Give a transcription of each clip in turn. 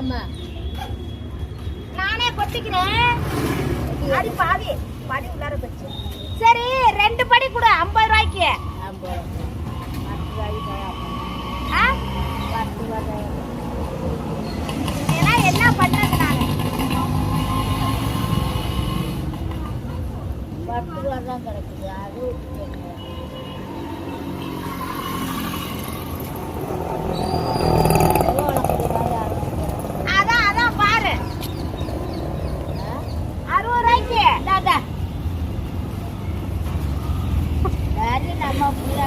ஆமா. நானே கொத்திக்கிறேன் அது பாவி. படி உள்ளார போச்சு. சரி ரெண்டு படி கொடு ஐம்பது ரூபாய்க்கு. ஏன்னா என்ன பண்றது நான் பத்து ரூபா தான் கிடைக்குது. அது சரி நம்ம புள்ள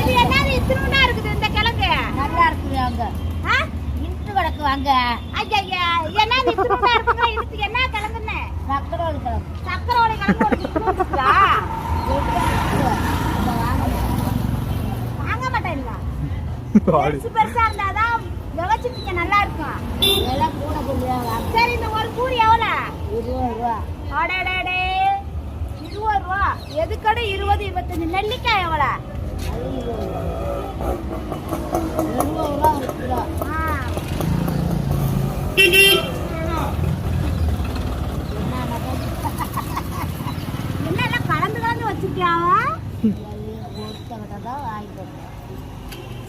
இது என்னது இத்தினூண்டா இருக்குது இந்த கிழங்கு? நல்லா இருக்குது அங்க. ஆ? இன்ட்டு கிடக்கு வாங்க. ஐயா என்னது இத்தினூண்டா இருக்குங்க இதுக்கு என்ன கிழங்குன்னு? சக்கரவள்ளி கிழங்கு. ஒரு இத்தினூண்டு இருக்குதா? வாங்க மாட்டேன்ல பெருசு பெருசா இருந்தாதான் விளைச்சிட்டீங்க நல்லா இருக்கும். எல்லாம் கூட சரி இந்த ஒரு கூடி எவ்வளவு இருபது ரூபா. ரூபா எதுக்கட இருபது இருபத்தஞ்சு? நெல்லிக்காய் எவ்வளவு? அது இருபது ரூபா இருபது ரூபா ஒரு கிலோ ஆ. என்ன எல்லாம் கலந்து கலந்து வாங்கிட்டு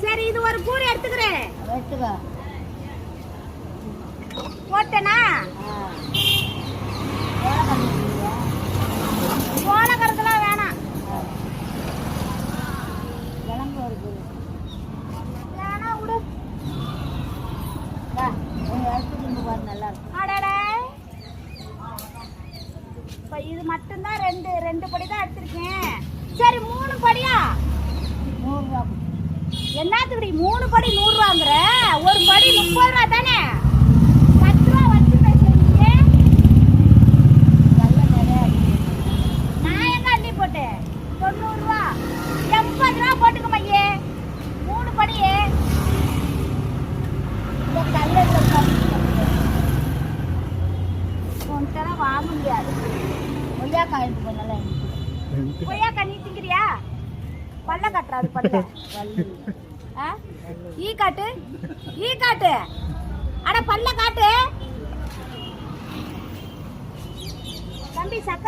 சரி இது ஒரு கூடை எடுத்துக்கிறேன். போட்டேனா? பாரு நல்லா இருக்கும் அடடே. இப்ப இது மட்டும்தான் ரெண்டு ரெண்டு படி தான் எடுத்திருக்கேன். சரி மூணு படியா? நூறுரூவா. என்னத்துக்குடி மூணு படி நூறு ரூபாங்கிற ஒரு படி முப்பது ரூபா தானே பத்து ரூபா வச்சு பேசுறீங்க நல்ல நிறையா இருக்குது நான் எங்க அள்ளி போட்டேன் தொண்ணூறு ரூபா எண்பது ரூபா போட்டுக்க மையே மூணு படியே இந்த கல்லில் உன்கிட்ட வாங்க முடியாது. கொய்யாக்காய் எடுத்து நல்லா எனக்கு கொய்யா கண்ணி திங்கிறியா பல்ல கட்டுறாது பல்ல? ஈ காட்டு. ஈ காட்டு. அட பல்ல காட்டு. தம்பி சக்க